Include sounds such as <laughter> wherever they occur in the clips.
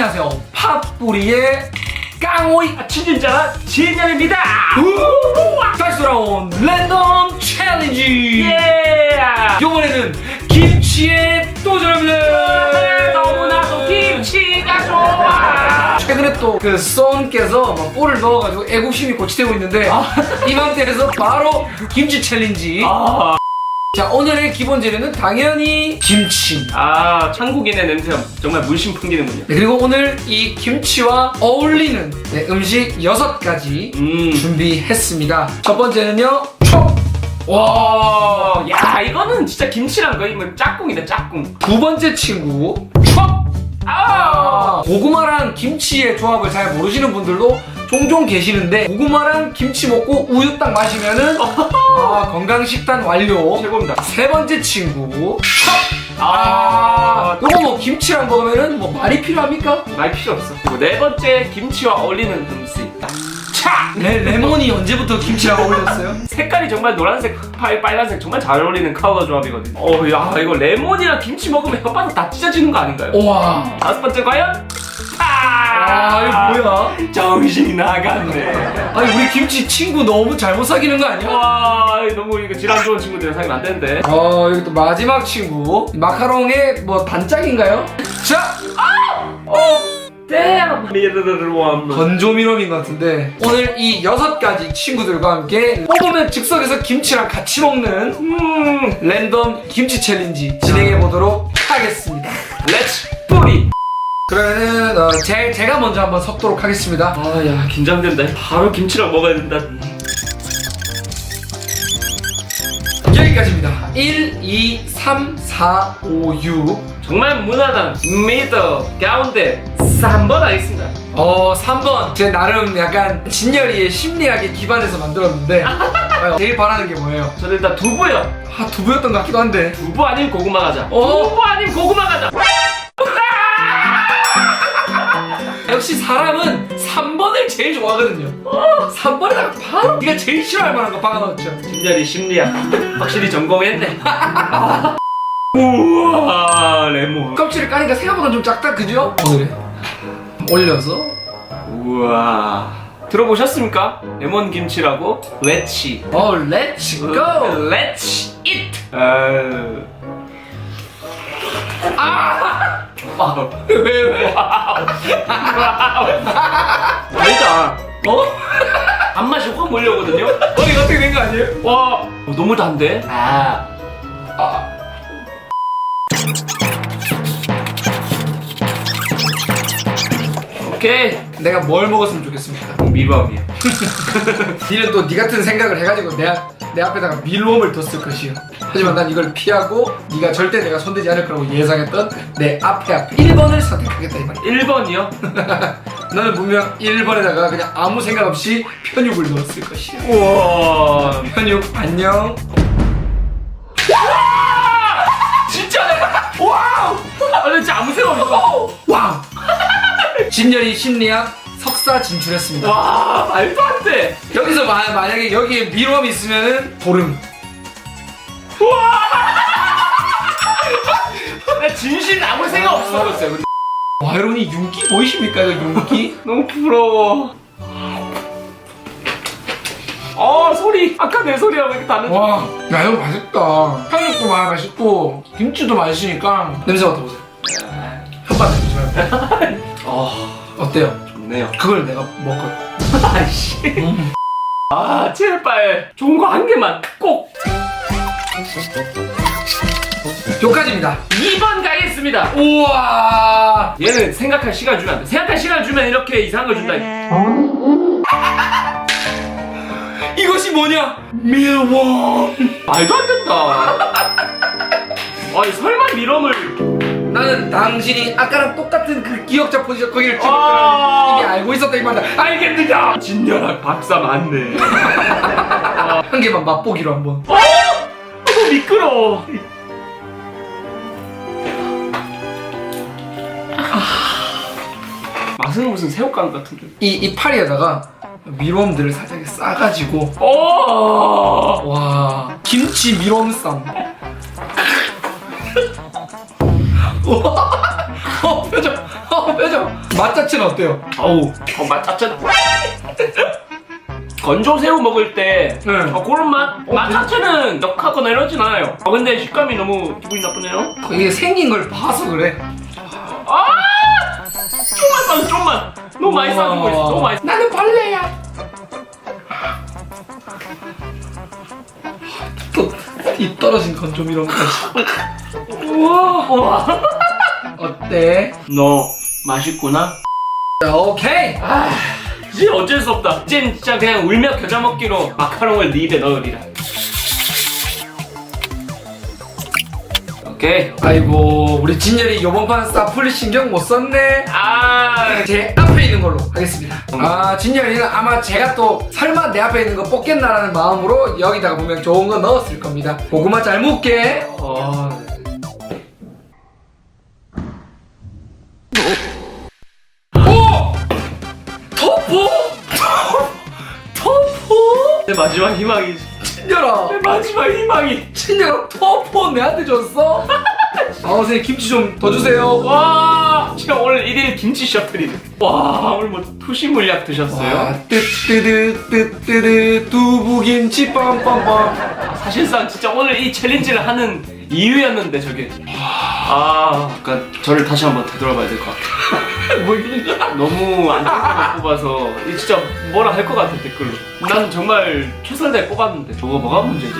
안녕하세요. 팥뿌리의 깡오이 친진자 진영입니다. 다시 돌아온 랜덤 챌린지. 예. 이번에는 김치에 도전합니다. 너무나도 김치가 좋아. 최근에 또 그 썬께서 막 꿀을 넣어가지고 애국심이 고치되고 있는데 이맘때에서 바로 김치 챌린지. 아, 자 오늘의 기본 재료는 당연히 김치. 아 한국인의 냄새가 정말 물씬 풍기는군요. 네, 그리고 오늘 이 김치와 어울리는 네, 음식 여섯 가지 음. 준비했습니다. 첫 번째는요, 촉! 와! 어, 야 이거는 진짜 김치랑 거의 뭐 짝꿍이다 짝꿍. 두 번째 친구, 촉! 아. 고구마랑 김치의 조합을 잘 모르시는 분들도 종종 계시는데 고구마랑 김치 먹고 우유 딱 마시면은 <laughs> 아, 건강식단 완료. 최고입니다. 세 번째 친구, 촉! 아. 이거 뭐 김치랑 먹으면은 뭐 말이 필요합니까? 말 필요 없어. 그리고 네 번째 김치와 어울리는 음식. 차. 레, 레몬이 언제부터 김치랑 어울렸어요? <laughs> 색깔이 정말 노란색, 빨, 빨간색 정말 잘 어울리는 카우더 조합이거든요. 어, 야, 이거 레몬이랑 김치 먹으면 혓바닥 다 찢어지는 거 아닌가요? 우와. 다섯 번째 과연? 아, 이거 뭐야? 정신이 나갔네. 아니 우리 김치 친구 너무 잘못 사귀는 거 아니야? 와, 너무 이거 질환 좋은 친구들이랑 사귀면 안 되는데. 어 여기 또 마지막 친구 마카롱의 뭐 단짝인가요? 자 어, damn. 미르르르 원. 건조미럼인 것 같은데 오늘 이 여섯 가지 친구들과 함께 뽑으면 즉석에서 김치랑 같이 먹는 음, 랜덤 김치 챌린지 진행해 보도록 하겠습니다. 렛츠 뿌리. 그러면은 어, 제, 제가 먼저 한번 섞도록 하겠습니다. 아, 야, 긴장된다. 바로 김치랑 먹어야 된다. 여기까지입니다. 1, 2, 3, 4, 5, 6. 정말 무난한 미더 가운데 3번 하겠습니다. 어 3번 제 나름 약간 진열이의 심리학에 기반해서 만들었는데 <laughs> 어, 제일 바라는 게 뭐예요? 저는 일단 두부요. 아 두부였던 것 같기도 한데 두부 아닌 고구마 가자. 어? 두부 아닌 고구마 가자. 역시 사람은 3번을 제일 좋아하거든요 3번에다가 바로 네가 제일 싫어할 만한 거 박아넣었죠 진열이 심리학 <laughs> 확실히 전공했네. <laughs> 우와 레몬. 껍질을 까니까 생각보다 좀 작다 그죠? 오늘에 올려서 우와 들어보셨습니까? 레몬 김치라고 레치. 어 렛츠 고! Let's eat. 아유. 아. <laughs> 왜 왜? 달다. 어? <laughs> 단맛이 확 몰려오거든요. 어 이거 어떻게 된 거 아니에요? 와 어, 너무 단데? 아. 아. 오케이. 내가 뭘 먹었으면 좋겠습니까? 미밥이야. <laughs> 니는 또 니 같은 생각을 해가지고 내, 앞- 내 앞에다가 밀웜을 뒀을 것이요. 하지만 난 이걸 피하고 네가 절대 내가 손대지 않을 거라고 예상했던 내 앞에 앞에 1번을 선택하겠다 이 말이야. 1번이요? 나는 <laughs> 분명 1번에다가 그냥 아무 생각 없이 편육을 넣었을 것이야. 우와. 편육 안녕. 진짜 내 와우. 아 진짜 아무 생각 없어. 와우. <laughs> 진열이 심리학 석사 진출했습니다. 와 말도 안 돼. 여기서 마, 만약에 여기에 밀웜이 있으면은 보름. <laughs> 나 진심 아무 생각 없었어요. 근데 와 여러분 이 윤기 보이십니까 이거 윤기? <laughs> 너무 부러워. 어 소리 아까 내 소리랑 왜 이렇게 다른? 와, 야 이거 맛있다. 편육도 마- 맛있고 김치도 맛있으니까 냄새 맡아보세요. 혓바닥 조심하세요. <laughs> 어 어때요? 좋네요. 그걸 내가 먹거든. <laughs> 아이씨. 아 제발 좋은 거 한 개만 꼭 여기까지입니다. 2번 가겠습니다. 우와. 얘는 생각할 시간 주면 안 돼. 생각할 시간 주면 이렇게 이상한 걸 준다. <laughs> 이것이 뭐냐? 밀웜. 말도 안 된다. <laughs> 아니 설마 미럼을 나는 당신이 아까랑 똑같은 그 기억자 포지션 거기를 찍을 아. 거를 이미 알고 있었다 이 말이야. 알겠느냐? 진열아 박사 맞네. <laughs> 한 개만 맛보기로 한번. 어? 너무 미끄러워. 맛은 무슨 새우깡 같은데. 이, 이 파리에다가 밀웜들을 살짝 싸가지고 오! 와 김치 밀웜쌈 어, 표정 어, 표정 맛 자체는 어때요? 어우, 어, 맛 자체. 건조 새우 먹을 때 네. 어, 그런 맛, 맛 자체는 역하거나 이러진 않아요. 어, 근데 식감이 너무 기분이 나쁘네요. 이게 생긴 걸 봐서 그래. 아! 좀만 만 좀만. 너무 많이 싸주고 있어. 너무 많이. 나는 벌레야. 또이 떨어진 건 좀 이런 거. 우와. 우와. 어때? 너 맛있구나. 자, 오케이. 아, 이제 어쩔 수 없다. 이젠 진짜 그냥 울며 겨자 먹기로 마카롱을 네 입에 넣으리라. 오케이. 아이고 우리 진열이 요번 판 사플 신경 못 썼네. 아, 제 앞에 있는 걸로 하겠습니다. 아 진열이는 아마 제가 또 설마 내 앞에 있는 거 뽑겠나라는 마음으로 여기다가 분명 좋은 거 넣었을 겁니다. 고구마 잘 먹게. 어. 마지막 희망이지. 진열아. 내 마지막 희망이. 진열아 터포 내한테 줬어? <laughs> 아 선생님 김치 좀 더 주세요. 와, 제가 오늘 1일 김치 셔틀이네. 와, 오늘 뭐 투시 물약 드셨어요? 뜨뜨드 두부김치 빰빰빰. 사실상 진짜 오늘 이 챌린지를 하는 이유였는데 저게. 아, 약간 저를 다시 한번 되돌아봐야 될 것 같아. 뭐 이게? 너무 안 좋은 거 뽑아서 이 진짜 뭐라 할 것 같아 댓글로. 난 정말 최선을 다해 뽑았는데 저거 뭐가 문제지?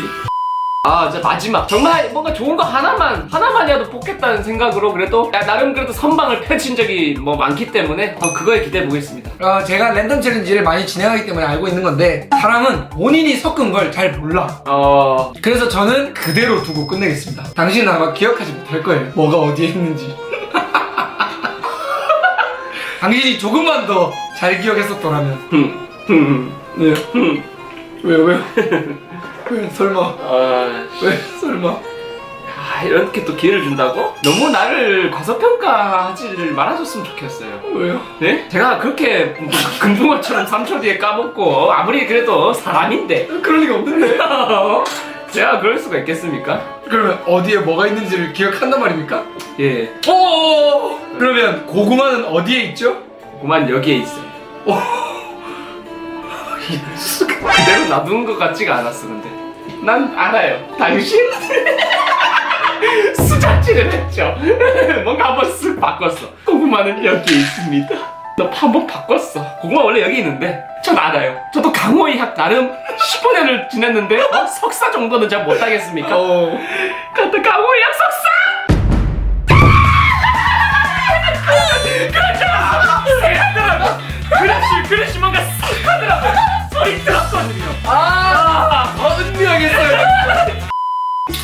아, 이제 마지막 정말 뭔가 좋은 거 하나만 하나만이라도 뽑겠다는 생각으로 그래도 야, 나름 그래도 선방을 펼친 적이 뭐 많기 때문에 더 그거에 기대해 보겠습니다. 어, 제가 랜덤 챌린지를 많이 진행하기 때문에 알고 있는 건데 사람은 본인이 섞은 걸 잘 몰라. 어, 그래서 저는 그대로 두고 끝내겠습니다. 당신은 아마 기억하지 못할 거예요. 뭐가 어디에 있는지. 당신이 조금만 더 잘 기억했었더라면. 흠, 흠, 네. 흠. 왜요, 왜요? <laughs> 왜, 설마. 아, 씨. 왜, 설마. 아, 이렇게 또 기회를 준다고? 너무 나를 과소평가하지를 말아줬으면 좋겠어요. 왜요? 네? 제가 그렇게 금붕어처럼 3초 뒤에 까먹고 아무리 그래도 사람인데 그럴 리가 없는데. <laughs> 제가 그럴 수가 있겠습니까? 그러면 어디에 뭐가 있는지를 기억한단 말입니까? 예, 오! 그러면 고구마는 어디에 있죠? 그만 여기에 있어요. <laughs> 그대로 놔둔 것 같지가 않았어 근데 난 알아요 당신 <laughs> 수작질을 했죠 <laughs> 뭔가 한번 쓱 바꿨어 고구마는 여기 있습니다 너 한번 바꿨어 고구마 원래 여기 있는데 전 알아요 저도 강호의 학 나름 15년을 지냈는데 어? 석사 정도는 잘 못하겠습니까 어. 그때 강호의 학 석사 그렇죠 그렇지 그렇지 뭔가 쓱 하더라고 소리 들었거든요 아, 어, 은밀하겠어요.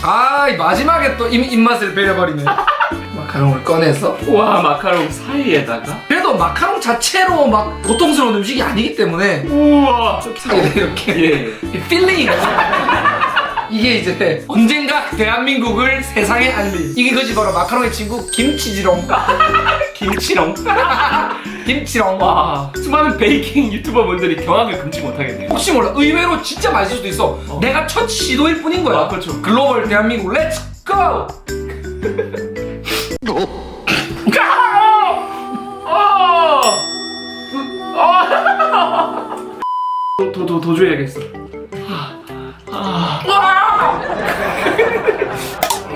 아, 이 마지막에 또 입, 입맛을 배려버리네. <laughs> 마카롱을 꺼내서. 와 마카롱 사이에다가 그래도 마카롱 자체로 막 고통스러운 음식이 아니기 때문에 우와. 사이에 이렇게. 예 이 <laughs> 필링이 이게 이제 언젠가 대한민국을 세상에 알릴 이게 그지 바로 마카롱의 친구 김치지롱. <laughs> 김치롱? <laughs> 김치롱. 와 수많은 베이킹 유튜버 분들이 경악을 금치 못하겠네요. 혹시 몰라 의외로 진짜 맛있을 수도 있어. 내가 첫 시도일 뿐인 거야. 아, 그렇죠. 글로벌 대한민국 렛츠 고! 더 더 더 줘야겠어.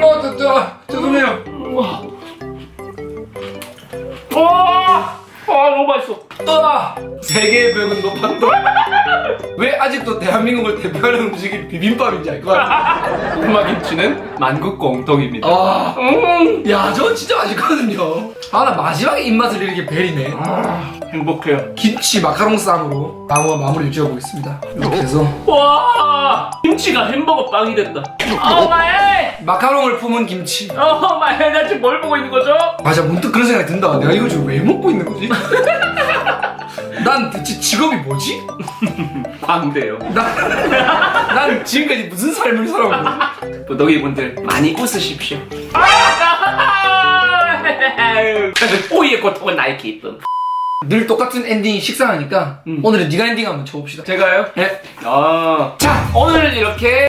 어, 저, 저, 죄송해요. 우와 와 아, 너무 맛있어 으아! 세계의 벽은 높았다. 왜 아직도 대한민국을 대표하는 음식이 비빔밥인지 알 것 같아. 고구마 김치는 만국 공통입니다. 아, 음. 야, 저건 진짜 맛있거든요. 아, 나 마지막에 입맛을 이렇게 베리네. 행복해요. 김치 마카롱 쌈으로 나무와 마무리 지어보겠습니다. 이렇게 해서 와 김치가 햄버거 빵이 된다. 어 마이. 마카롱을 품은 김치. 어 마이. 나 지금 뭘 보고 있는 거죠? 맞아 문득 그런 생각이 든다. 내가 이걸 지금 왜 먹고 있는 거지? <laughs> 난 대체 직업이 뭐지? 광대요 난, 난 지금까지 무슨 삶을 살아온 거지? 부덕이 분들 많이 웃으십시오. 오이의 고통은 나의 기쁨. 늘 똑같은 엔딩이 식상하니까 음. 오늘은 네가 엔딩 한번 쳐봅시다 제가요? 네. 아, 자 오늘 이렇게